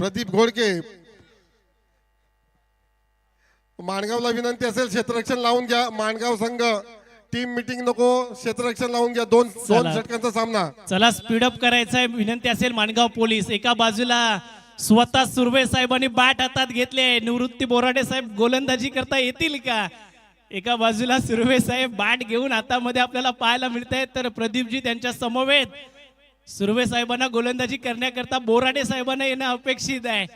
प्रदीप घोडके. माणगावला विनंती असेल क्षेत्ररक्षण लावून घ्या. माणगाव संघ टीम मिटिंग नको. क्षेत्ररक्षण लावून घ्या. दोन दोन. षटकांचा सामना. चला स्पीडअप करायचं आहे विनंती असेल माणगाव पोलीस. एका बाजूला स्वतः सुर्वे साहेबांनी बॅट हातात घेतले. निवृत्ती बोराडे साहेब गोलंदाजी करता येतील का? एका बाजूला सुर्वे साहेब बॅट घेऊन हातामध्ये आपल्याला पाहायला मिळत आहेत तर प्रदीपजी त्यांच्या समवेत सुर्वे साहेबांना गोलंदाजी करण्याकरता बोराडे साहेबांना येणं अपेक्षित आहे.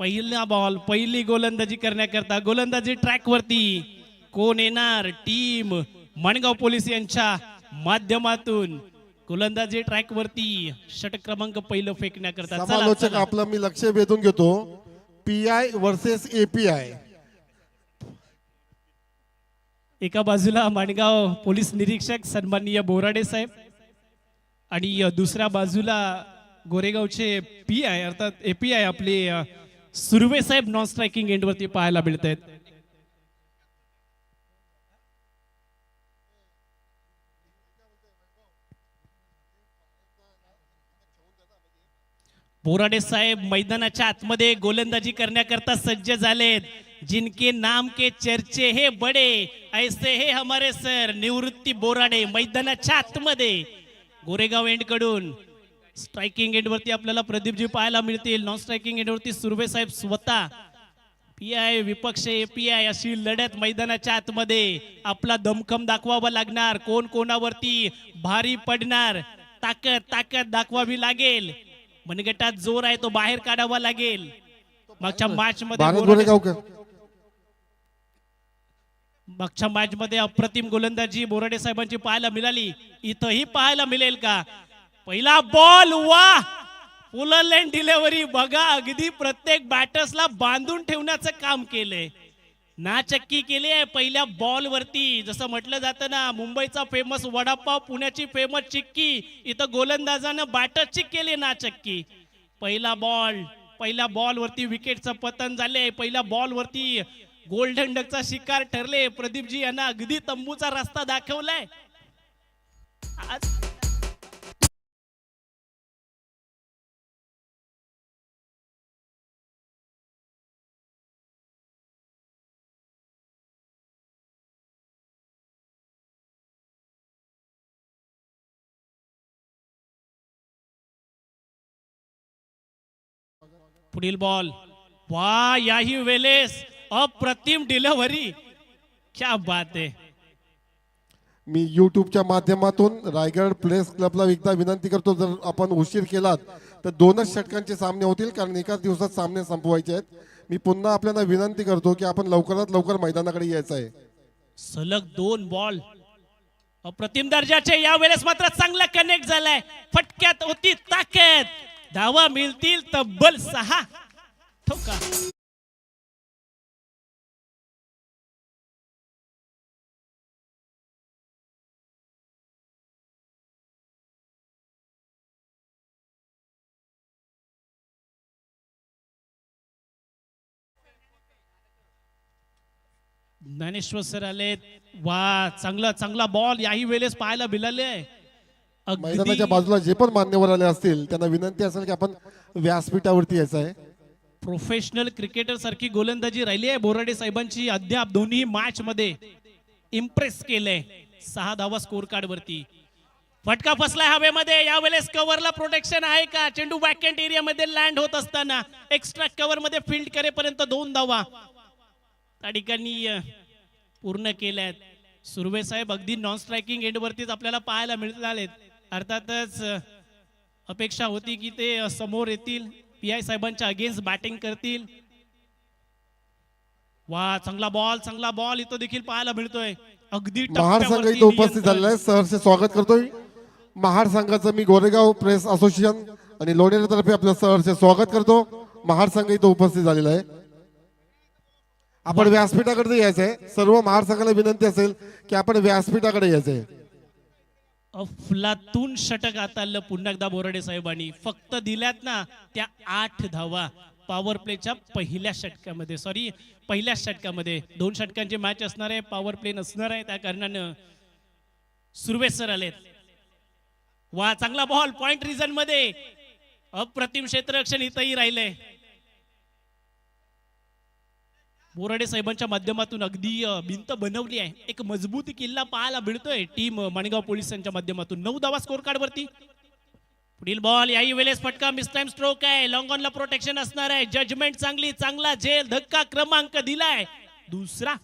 पहिला बॉल पहिली गोलंदाजी करण्याकरता गोलंदाजी ट्रॅक वरती कोण येणार? टीम माणगाव पोलीस यांच्या माध्यमातून गोलंदाजी ट्रॅक वरती षटक क्रमांक पहिलं फेकण्याकरता चला, समालोचक चला. आपलं मी लक्ष वेधून घेतो. पी आय वर्सेस एपीआय एका बाजूला माणगाव पोलीस निरीक्षक सन्माननीय बोराडे साहेब आणि दुसऱ्या बाजूला गोरेगावचे पी आय अर्थात ए पी आय आपले सुर्वे साहेब नॉन स्ट्रायकिंग एंडवरती पाहायला मिळत आहेत बोराडे साहेब मैदानाच्या आतमध्ये गोलंदाजी करण्याकरता सज्ज झालेत. जिनके नाम के चर्चे हे बडे ऐसे हे हमारे सर निवृत्ती बोराडे मैदानाच्या आतमध्ये. गोरेगाव एंडकडून स्ट्रायकिंग एंडवरती आपल्याला प्रदीपजी पाहायला मिळतील. नॉन स्ट्रायकिंग एंडवरती सुर्वे साहेब स्वतः. पी आय विपक्ष पी आय अशी लढत मैदानाच्या आतमध्ये आपला दमखम दाखवावा लागणार. कोण कोणावरती भारी पडणार? ताकद ताकद दाखवावी लागेल. मनगटात जोर आहे तो बाहेर काढावा लागेल. मागच्या मॅच मध्ये मागच्या मॅच मध्ये अप्रतिम गोलंदाजी बोराडे साहेबांची पाहायला मिळाली. इथंही पाहायला मिळेल का? पहिला बॉल वा फुल अँड डिलेव्हरी बघा अगदी प्रत्येक बॅटर्सला बांधून ठेवण्याचं काम केलंय. नाचक्की केली आहे पहिल्या बॉल वरती. जसं म्हटलं जातं ना मुंबईचा फेमस वडापाव पुण्याची फेमस चिक्की. इथं गोलंदाजानं बॅटरची केली नाचक्की. पहिला बॉल पहिल्या बॉल वरती विकेटचं पतन झाले पहिल्या बॉल वरती गोल्डन डकचा शिकार ठरले. प्रदीपजी यांना अगदी तंबूचा रस्ता दाखवलाय. आज पुढील बॉल वा याही वेळेस. अप्रतिम डिलिव्हरी. क्या बात आहे. मी युट्यूबच्या माध्यमातून रायगड प्लेस क्लबला एकदा विनंती करतो जर आपण उशीर केलात तर दोनच षटकांचे सामने होतील कारण एकाच दिवसात सामने संपवायचे आहेत. मी पुन्हा आपल्याला विनंती करतो की आपण लवकरात लवकर मैदानाकडे यायचं आहे. सलग दोन बॉल. अप्रतिम दर्जाचे या वेळेस मात्र चांगला कनेक्ट झालाय. फटक्यात होती ताकद. धावा मिळतील तब्बल सहा. ठोका. ज्ञानेश्वर सर आले वा चांगला चांगला बॉल याही वेळेस पाहायला मिळाले अगदी मैदानाच्या बाजूला जे पण मान्यवर आले असतील त्यांना विनंती असेल की आपण व्यासपीठावरती यायचं आहे. प्रोफेशनल क्रिकेटर सारखी गोलंदाजी राहिली आहे. बोराडे साहेबांची अद्याप दोन्ही मॅच मध्ये इम्प्रेस केलंय. सहा धावा स्कोर कार्ड वरती. फटका फसलाय हवेमध्ये. यावेळेस कव्हरला प्रोटेक्शन आहे का? चेंडू बॅकएंड एरियामध्ये लँड होत असताना एक्स्ट्रा कव्हरमध्ये फील्ड करेपर्यंत दोन धावा. त्या ठिकाणी पूर्ण केल्यात. सुर्वे साहेब अगदी नॉन स्ट्रायकिंग एंडवरतीच आपल्याला पाहायला मिळालेत. अर्थातच अपेक्षा होती की ते समोर येतील. पी आय साहेबांच्या अगेन्स्ट बॅटिंग करतील. वा चांगला बॉल चांगला बॉल इथं देखील पाहायला मिळतोय. अगदी महार संघ इथं उपस्थित. झालेला आहे. सहर्ष स्वागत करतोय. महार संघाचं मी गोरेगाव प्रेस असोसिएशन आणि लोणेरेतर्फे आपलं सहर्ष स्वागत करतो. महार संघ इथं उपस्थित झालेला आहे. आपण व्यासपीठाकडे यायचं आहे सर्व महार विनंती असेल की आपण व्यासपीठाकडे यायचं अफलातून षटक हाताळलं पुन्हा एकदा बोराडे साहेबांनी. फक्त दिल्यात ना त्या आठ धावा. पॉवर प्लेच्या पहिल्या षटकामध्ये सॉरी पहिल्या षटकामध्ये. दोन षटकांची मॅच असणार आहे पॉवर प्ले नसणार आहे त्या कारणानं सुर्वे सर आलेत. वा चांगला बॉल पॉइंट रिझनमध्ये. अप्रतिम क्षेत्ररक्षण इथंही राहिलंय. बोराडे साहेबांच्या माध्यमातून अगदी भिंत बनवली आहे. एक मजबूत किल्ला पाहायला मिळतोय. टीम माणगाव पोलिसांच्या माध्यमातून. नऊ धावा स्कोर कार्ड वरती. पुढील बॉल याही वेळेस फटका. मिस टाइम स्ट्रोक आहे लॉंग ऑनला प्रोटेक्शन असणार आहे. जजमेंट चांगली चांगला झेल धक्का क्रमांक दिलाय. दुसरा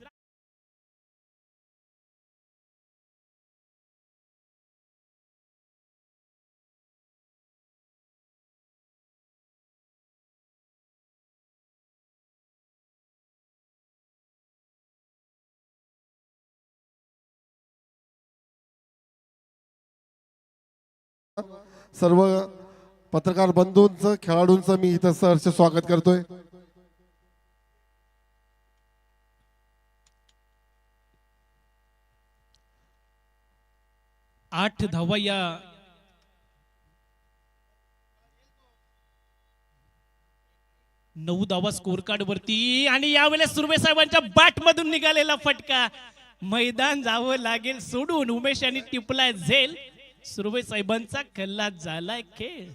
सर्व पत्रकार बंधूंचं खेळाडूंचं मी इथं सहर्ष स्वागत करतोय. आठ धावा या नऊ धावा स्कोर कार्ड वरती आणि यावेळेस सुर्वे साहेबांच्या बॅट मधून निघालेला फटका. मैदान जावं लागेल सोडून उमेश यांनी टिपलाय झेल. सुर्वे साहेबांचा कल्ला झालाय खेळ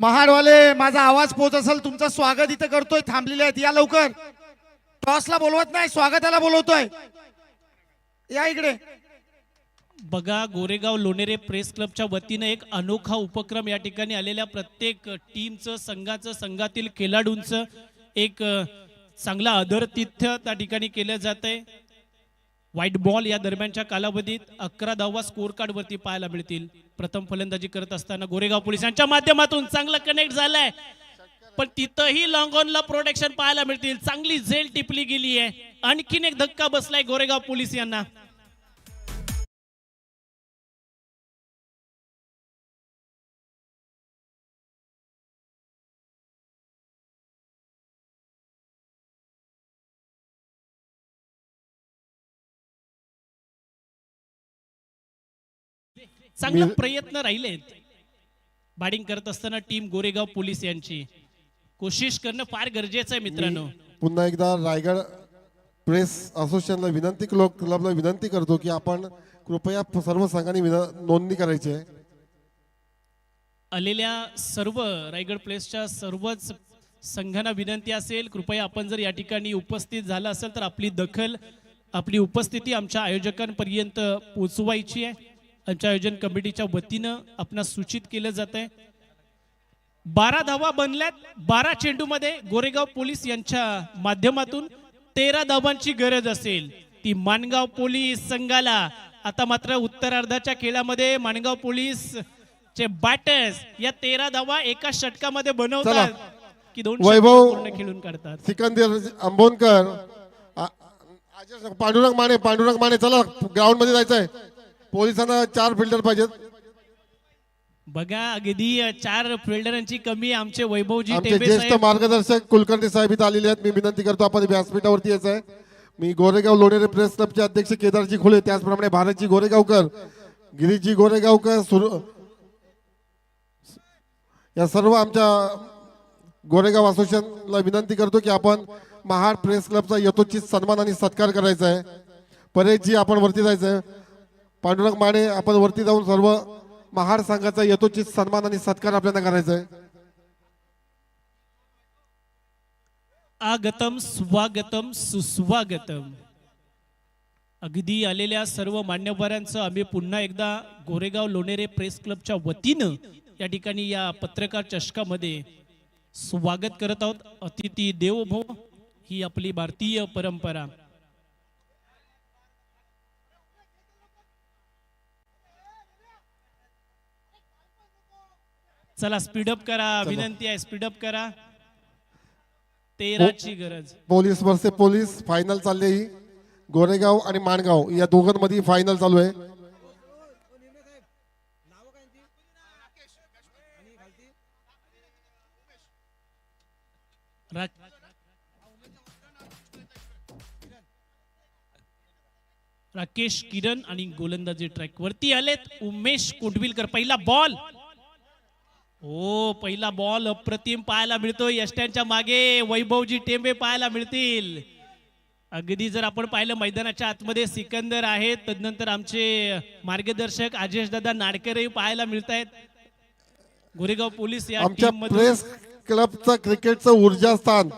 महाडवाले माझा आवाज पोहोच असेल तुमचं स्वागत इथं करतोय थांबलेले आहेत. या लवकर. टॉसला बोलवत नाही स्वागताला बोलवतोय. या इकडे. बघा गोरेगाव लोणेरे प्रेस क्लबच्या वतीनं एक अनोखा उपक्रम या ठिकाणी आलेल्या प्रत्येक टीमचं संघाचं संघातील खेळाडूंचं एक चांगला आदरतिथ्य त्या ठिकाणी केलं जात आहे. व्हाईट बॉल या दरम्यानच्या कालावधीत अकरा धावा स्कोर कार्ड वरती पाहायला मिळतील. प्रथम फलंदाजी करत असताना गोरेगाव पोलिसांच्या माध्यमातून चांगला कनेक्ट झालाय. पण तिथंही लॉंग ऑनला प्रोटेक्शन पाहायला मिळतील. चांगली झेल टिपली गेली आहे. आणखीन एक धक्का बसलाय गोरेगाव पोलीस यांना. चांगला प्रयत्न राहिलेत. बॅटिंग करत असताना टीम गोरेगाव पोलीस यांची. कोशिश करणं फार गरजेचं आहे मित्रांनो. पुन्हा एकदा रायगड प्रेस असोसिएशनला विनंती क्लब क्लबला विनंती करतो की आपण कृपया सर्व संघांनी नोंदणी करायची आहे. आलेल्या सर्व रायगड प्लेसच्या सर्वच संघांना विनंती असेल कृपया आपण जर या ठिकाणी उपस्थित झाला असेल तर आपली दखल आपली उपस्थिती आमच्या आयोजकांपर्यंत पोचवायची आहे. आमच्या आयोजन कमिटीच्या वतीनं आपणास सूचित केलं जात आहे बारा धावा बनल्यात. बारा चेंडूमध्ये गोरेगाव पोलीस यांच्या माध्यमातून तेरा धावांची गरज असेल. ती माणगाव पोलीस संघाला. आता मात्र उत्तरार्धाच्या खेळामध्ये माणगाव पोलीस चे बॅटर्स या तेरा धावा एका षटकामध्ये बनवतात. की दोन वैभव- खेळून काढतात. सिकंदर आंबोनकर. पांडुरंग माने पांडुरंग माने चला ग्राउंडमध्ये जायचंय. पोलिसांना चार फिल्डर पाहिजेत. बघा अगदी चार फिल्डरांची कमी. आमचे वैभवजी आमचे टेबे ज्येष्ठ साहेब. मार्गदर्शक कुलकर्णी साहेब इथं आलेले आहेत. मी विनंती करतो आपण व्यासपीठावरती यायचं आहे. मी गोरेगाव लोणेरे प्रेस क्लबचे अध्यक्ष केदारजी खुले त्याचप्रमाणे भारतजी गोरेगावकर गिरीजी गोरेगावकर सुर या सर्व आमच्या गोरेगाव असोसिएशनला विनंती करतो की आपण महाड प्रेस क्लबचा यथोचित सन्मान आणि सत्कार करायचा आहे. परेशजी आपण वरती जायचं आहे. पांडुरंग माने आपण वरती जाऊन सर्व महाड संघाचा यथोचित सन्मान आणि सत्कार आपल्याला करायचा आहे. आगतम स्वागतम सुस्वागतम. अगदी आलेल्या सर्व मान्यवरांचं आम्ही पुन्हा एकदा गोरेगाव लोणेरे प्रेस क्लबच्या वतीनं या ठिकाणी या पत्रकार चषकामध्ये स्वागत करत आहोत. अतिथी देवभो ही आपली भारतीय परंपरा. चला स्पीडअप करा विनंती आहे स्पीडअप करा. तेराची गरज. पोलीस वर्से पोलीस फायनल चालली ही. गोरेगाव आणि माणगाव या दोघांमध्ये फायनल चालू आहे. राकेश किरण आणि गोलंदाजी ट्रॅक वरती आलेत. उमेश कोंडविलकर पहिला बॉल हो पहिला बॉल अप्रतिम पाहायला मिळतो. यष्ट्यांच्या मागे वैभवजी टेंबे पाहायला मिळतील. अगदी जर आपण पाहिलं मैदानाच्या आतमध्ये सिकंदर आहेत तदनंतर आमचे मार्गदर्शक आजेश दादा नाडकरही पाहायला मिळत आहेत गोरेगाव पोलीस या आमच्या प्रेस क्लबचं क्रिकेटचं ऊर्जास्थान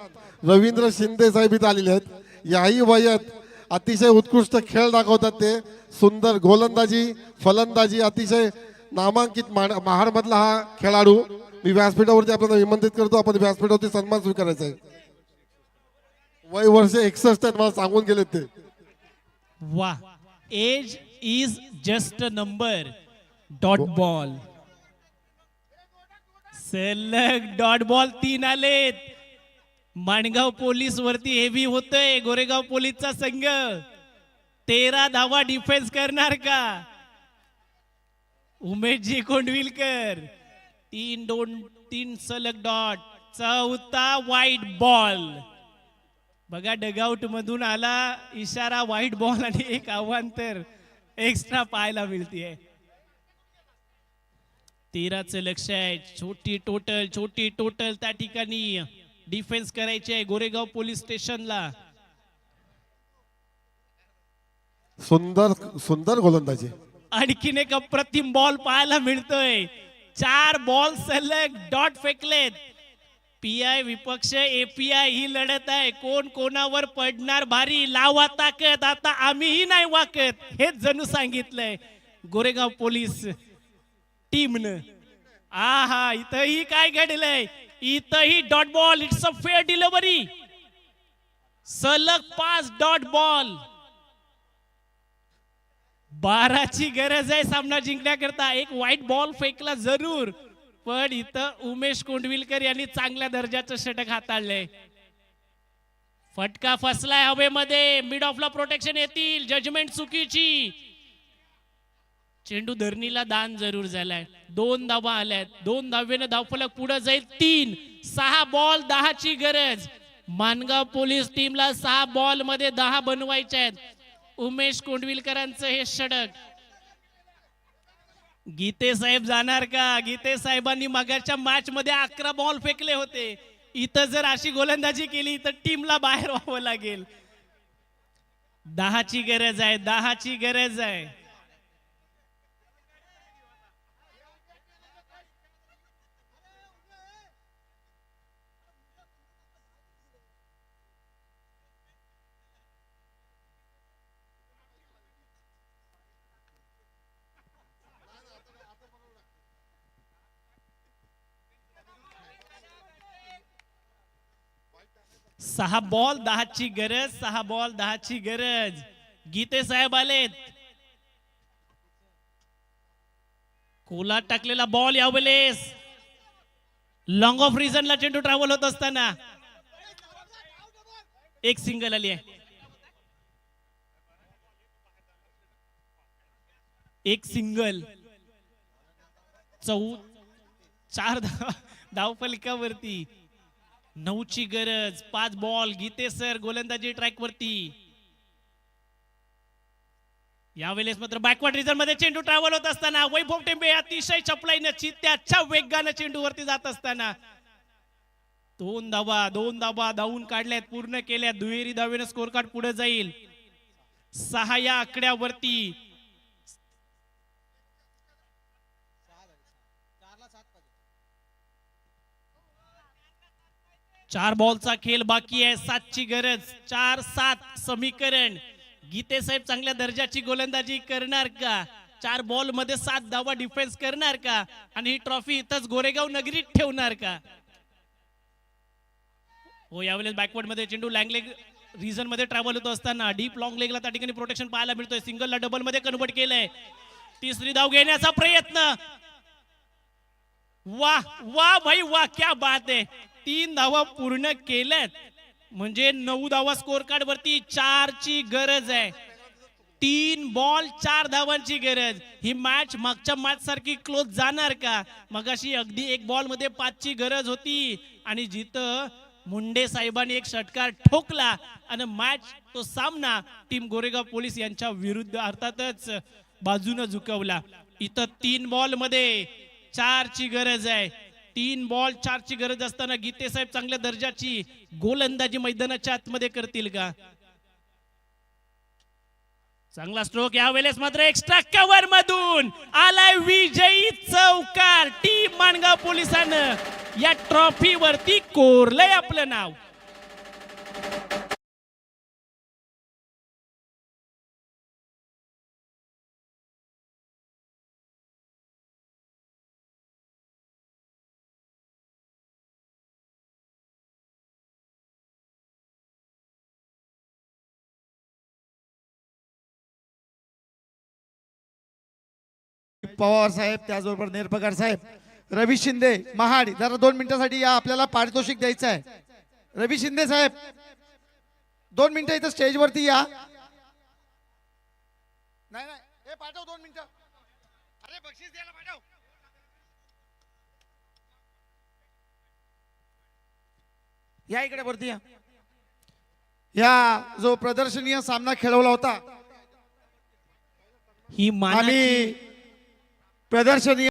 रवींद्र शिंदे साहेब इथं आलेले आहेत. याही वयात अतिशय उत्कृष्ट खेळ दाखवतात ते. सुंदर गोलंदाजी फलंदाजी अतिशय नामांकित महाडमधला हा खेळाडू मी व्यासपीठावरती आपल्याला निमंत्रित करतो आपण व्यासपीठावरती सन्मान स्वीकारायचा आहे. वय वर्ष एकसष्ट आहेत मला सांगून गेले ते. वा. Age is just number dot ball सलग डॉट बॉल तीन आलेत. माणगाव पोलीस वरती हेवी होतोय. गोरेगाव पोलीसचा संघ. तेरा धावा डिफेन्स करणार का? उमेशजी कोंडविलकर. तीन दोन तीन सलग डॉट चौथा वाईट बॉल बघा डगआउट मधून आला इशारा व्हाईट बॉल आणि एक अवांतर एक्स्ट्रा पाहायला मिळतीये. तेराचं लक्ष आहे. छोटी टोटल छोटी टोटल त्या ठिकाणी. डिफेन्स करायची आहे गोरेगाव पोलीस स्टेशनला. सुंदर सुंदर गोलंदाजी. आणखीन एक अप्रतिम बॉल पाहायला मिळतोय. चार बॉल सलग डॉट फेकलेत. पीआय विपक्ष एपीआय ही लढत आहे. कोण कोणावर पडणार भारी? लावा ताकद. आता आम्हीही नाही वाकत. हेच जणू सांगितलंय. गोरेगाव पोलीस टीमनं आ हा इथंही काय घडलंय? इथंही dot ball it's a fair delivery सलग पाच डॉट बॉल बाराची गरज आहे सामना जिंकण्याकरता. एक व्हाईट बॉल फेकला जरूर. पण इथं उमेश कोंडविलकर यांनी चांगल्या दर्जाचं षटक हाताळलंय फटका फसलाय हवेमध्ये. मिड ऑफला प्रोटेक्शन येतील. जजमेंट चुकीची. चेंडू धरणीला दान जरूर झालाय. दोन धावा आल्यात. दोन धावेनं धावफलक पुढे जाईल. तीन. सहा बॉल दहाची गरज. मानगाव पोलीस टीमला सहा बॉलमध्ये दहा बनवायचे आहेत. उमेश कोंडविलकरांचं हे षडक. गीते साहेब जाणार का? गीते साहेबांनी मगाच्या मॅच मध्ये अकरा बॉल फेकले होते. इथं जर अशी गोलंदाजी केली तर टीमला बाहेर व्हावं लागेल. दहाची गरज आहे दहाची गरज आहे. सहा बॉल दहाची गरज सहा बॉल दहाची गरज. गीते साहेब आलेत. कोलात टाकलेला बॉल यावेळेस. लॉंग ऑफ रिझनला चेंडू ट्रॅव्हल होत असताना. एक सिंगल आली आहे. एक सिंगल चौ चार धाव धावफलकावरती नऊची गरज पाच बॉल गीते सर गोलंदाजी ट्रॅक वरती यावेळेस मात्र बॅकवर्ड रिझनमध्ये चेंडू ट्रॅव्हल होत असताना वैभव टेंबे अतिशय चपलाईनं चित्त्याच्या वेगानं चेंडू वरती जात असताना. दोन धावा दोन धावा धावून काढल्यात पूर्ण केल्यात. दुहेरी धावेनं स्कोर कार्ड पुढे जाईल. सहा या आकड्यावरती चार बॉलचा खेळ बाकी आहे सातची गरज चार सात समीकरण. गीते साहेब चांगल्या दर्जाची गोलंदाजी करणार का? चार बॉलमध्ये सात धावा डिफेन्स करणार का? आणि ही ट्रॉफी इथंच गोरेगाव नगरीत ठेवणार का? हो यावेळेस बॅकवर्डमध्ये चेंडू लँगलेग रिझनमध्ये ट्रॅव्हल होत असताना डीप लॉंग लेगला त्या ठिकाणी प्रोटेक्शन पाहायला मिळतोय. सिंगलला डबलमध्ये कन्वर्ट केलंय. तिसरी धाव घेण्याचा प्रयत्न. वा वा भाई वा क्या बात आहे. तीन धावा पूर्ण केल्यात. म्हणजे नऊ धावा स्कोर कार्ड वरती चारची गरज आहे. तीन बॉल चार धावांची गरज. ही मॅच मागच्या मॅच सारखी क्लोज जाणार का? मगाशी अगदी एक बॉलमध्ये पाचची गरज होती. आणि जिथं मुंडे साहेबांनी एक षटकार ठोकला आणि मॅच तो सामना टीम गोरेगाव पोलीस यांच्या विरुद्ध अर्थातच बाजूनं झुकवला. इथं तीन बॉलमध्ये चारची गरज आहे. तीन बॉल चारची गरज असताना गीते साहेब चांगल्या दर्जाची गोलंदाजी मैदानाच्या आतमध्ये करतील का? चांगला स्ट्रोक यावेळेस मात्र एक्स्ट्रा कव्हर मधून आलाय विजयी चौकार. टीम माणगाव पोलिसानं या ट्रॉफी वरती कोरलंय आपलं नाव. पवार साहेब त्याचबरोबर नेरपगार साहेब. रवी शिंदे महाड जरा दोन मिनिटासाठी या आपल्याला पारितोषिक द्यायचं आहे. रवी शिंदे साहेब दोन मिनिटं इथं स्टेजवरती या. नाही नाही हे पाठव दोन मिनिटं. अरे बक्षीस द्यायला पाठव. या इकडे वरती या. या जो प्रदर्शनीय सामना खेळवला होता. ही मानाची आम्ही प्रदर्शनीय